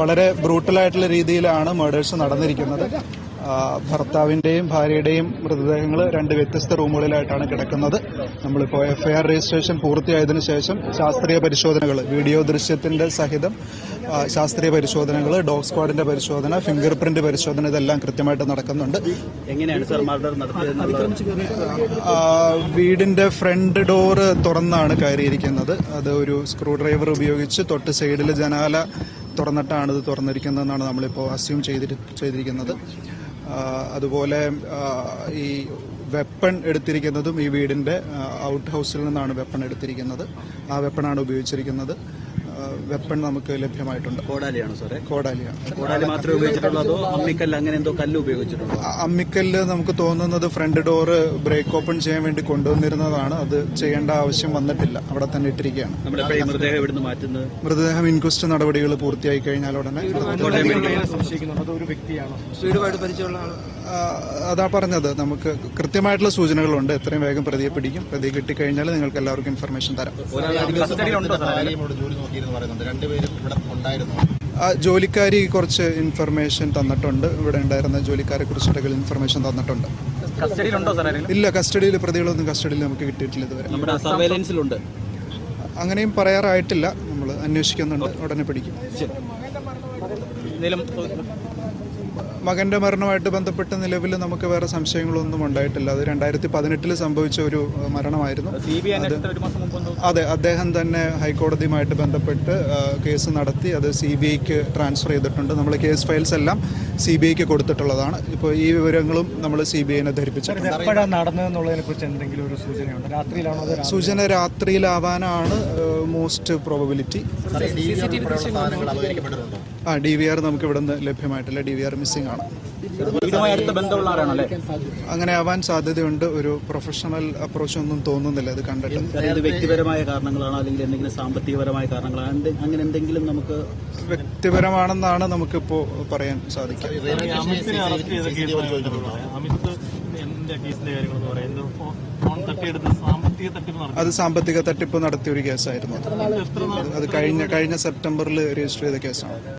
വളരെ ബ്രൂട്ടലായിട്ടുള്ള രീതിയിലാണ് മേഡേഴ്സ് നടന്നിരിക്കുന്നത്. ഭർത്താവിന്റെയും ഭാര്യയുടെയും മൃതദേഹങ്ങൾ രണ്ട് വ്യത്യസ്ത റൂമുകളിലായിട്ടാണ് കിടക്കുന്നത്. നമ്മളിപ്പോൾ എഫ്ഐആർ രജിസ്ട്രേഷൻ പൂർത്തിയായതിനു ശേഷം ശാസ്ത്രീയ പരിശോധനകൾ വീഡിയോ ദൃശ്യത്തിന്റെ സഹിതം ശാസ്ത്രീയ പരിശോധനകൾ ഡോഗ് സ്ക്വാഡിന്റെ പരിശോധന ഫിംഗർ പ്രിന്റ് പരിശോധന ഇതെല്ലാം കൃത്യമായിട്ട് നടക്കുന്നുണ്ട്. എങ്ങനെയാണ് സാർ മർഡർ നടത്തിയത് ആ, വീടിന്റെ ഫ്രണ്ട് ഡോറ് തുറന്നാണ് കയറിയിരിക്കുന്നത്. അത് ഒരു സ്ക്രൂ ഡ്രൈവർ ഉപയോഗിച്ച് തൊട്ട് സൈഡിൽ ജനാല തുറന്നിട്ടാണ് ഇത് തുറന്നിരിക്കുന്നതെന്നാണ് നമ്മളിപ്പോൾ അസ്യൂം ചെയ്തിരി ചെയ്തിരിക്കുന്നത്. അതുപോലെ ഈ വെപ്പൺ എടുത്തിരിക്കുന്നതും ഈ വീടിന്റെ ഔട്ട് ഹൗസിൽ നിന്നാണ് വെപ്പൺ എടുത്തിരിക്കുന്നത്. ആ വെപ്പണാണ് ഉപയോഗിച്ചിരിക്കുന്നത്. വെപ്പൺ നമുക്ക് ലഭ്യമായിട്ടുണ്ട്. കോടാലിയാണ് സാറേ? കോടാലിയാണ് കോടാലി മാത്രമേ ഉപയോഗിച്ചിട്ടുള്ളൂ അതോ അമ്മിക്കല്ല് അങ്ങനെ എന്തോ കല്ല് ഉപയോഗിച്ചിട്ടുണ്ടോ അമ്മിക്കല്ല് നമുക്ക് തോന്നുന്നത് ഫ്രണ്ട് ഡോറ് ബ്രേക്ക് ഓപ്പൺ ചെയ്യാൻ വേണ്ടി കൊണ്ടുവന്നിരുന്നതാണ്. അത് ചെയ്യേണ്ട ആവശ്യം വന്നിട്ടില്ല. അവിടെ തന്നെ ഇട്ടിരിക്കുകയാണ്. മൃതദേഹം ഇവിടുന്ന് മാറ്റുന്നത്? മൃതദേഹം ഇൻക്വസ്റ്റ് നടപടികൾ പൂർത്തിയായി കഴിഞ്ഞാൽ ഉടനെ അതാ പറഞ്ഞത്. നമുക്ക് കൃത്യമായിട്ടുള്ള സൂചനകളുണ്ട്. എത്രയും വേഗം പ്രതിയെ പിടിക്കും. പ്രതിയെ കിട്ടിക്കഴിഞ്ഞാൽ നിങ്ങൾക്ക് എല്ലാവർക്കും ഇൻഫർമേഷൻ തരാം. പറയുന്നുണ്ട്. രണ്ടുപേരും ഇവിടെ ഉണ്ടായിരുന്നു. ആ ജോലിക്കാരി കുറച്ച് ഇൻഫർമേഷൻ തന്നിട്ടുണ്ട്. ഇവിടെ ഉണ്ടായിരുന്ന ജോലിക്കാരെ കുറിച്ചിട്ടൊക്കെ ഇൻഫർമേഷൻ തന്നിട്ടുണ്ട്. ഇല്ല കസ്റ്റഡിയിൽ പ്രതികളൊന്നും കസ്റ്റഡിയിൽ നമുക്ക് കിട്ടിയിട്ടില്ല ഇതുവരെ. അങ്ങനെയും പറയാറായിട്ടില്ല. നമ്മൾ അന്വേഷിക്കുന്നുണ്ട്. ഉടനെ പിടിക്കും. മകന്റെ മരണമായിട്ട് ബന്ധപ്പെട്ട് നിലവിൽ നമുക്ക് വേറെ സംശയങ്ങളൊന്നും ഉണ്ടായിട്ടില്ല. അത് രണ്ടായിരത്തി പതിനെട്ടിൽ സംഭവിച്ച ഒരു മരണമായിരുന്നു. അതെ അദ്ദേഹം തന്നെ ഹൈക്കോടതിയുമായിട്ട് ബന്ധപ്പെട്ട് കേസ് നടത്തി അത് സി ബി ഐക്ക് ട്രാൻസ്ഫർ ചെയ്തിട്ടുണ്ട്. നമ്മൾ കേസ് ഫയൽസ് എല്ലാം സി ബി ഐക്ക് കൊടുത്തിട്ടുള്ളതാണ്. ഇപ്പോൾ ഈ വിവരങ്ങളും നമ്മൾ സി ബി ഐനെ ധരിപ്പിച്ചിട്ടുണ്ട്. എപ്പോഴാണ് നടന്നതെന്നുള്ളതിനെ കുറിച്ച് എന്തെങ്കിലും ഒരു സൂചനയുണ്ട്? രാത്രിയിലാണോ അത് സൂചന രാത്രിയിലാവാനാണ് മോസ്റ്റ് പ്രോബബിലിറ്റി ആ ഡി വി ആർ നമുക്ക് ഇവിടെ നിന്ന് ലഭ്യമായിട്ടില്ല. ഡി വി ആർ മിസ്സിംഗ് ആണ്. അങ്ങനെ ആവാൻ സാധ്യതയുണ്ട്. ഒരു പ്രൊഫഷണൽ അപ്രോച്ച് ഒന്നും തോന്നുന്നില്ല. ഇത് കണ്ടിട്ട്. ഇത് വ്യക്തിപരമായ കാരണങ്ങളാണോ അല്ലെങ്കിൽ എന്തെങ്കിലും സാമ്പത്തികപരമായ കാരണങ്ങളാണ്? അങ്ങനെ എന്തെങ്കിലും നമുക്ക് വ്യക്തിപരമാണെന്നാണ് നമുക്കിപ്പോ പറയാൻ സാധിക്കുക. അത് സാമ്പത്തിക തട്ടിപ്പ് നടത്തിയ ഒരു കേസായിരുന്നു. അത് കഴിഞ്ഞ കഴിഞ്ഞ സെപ്റ്റംബറിൽ രജിസ്റ്റർ ചെയ്ത കേസാണ്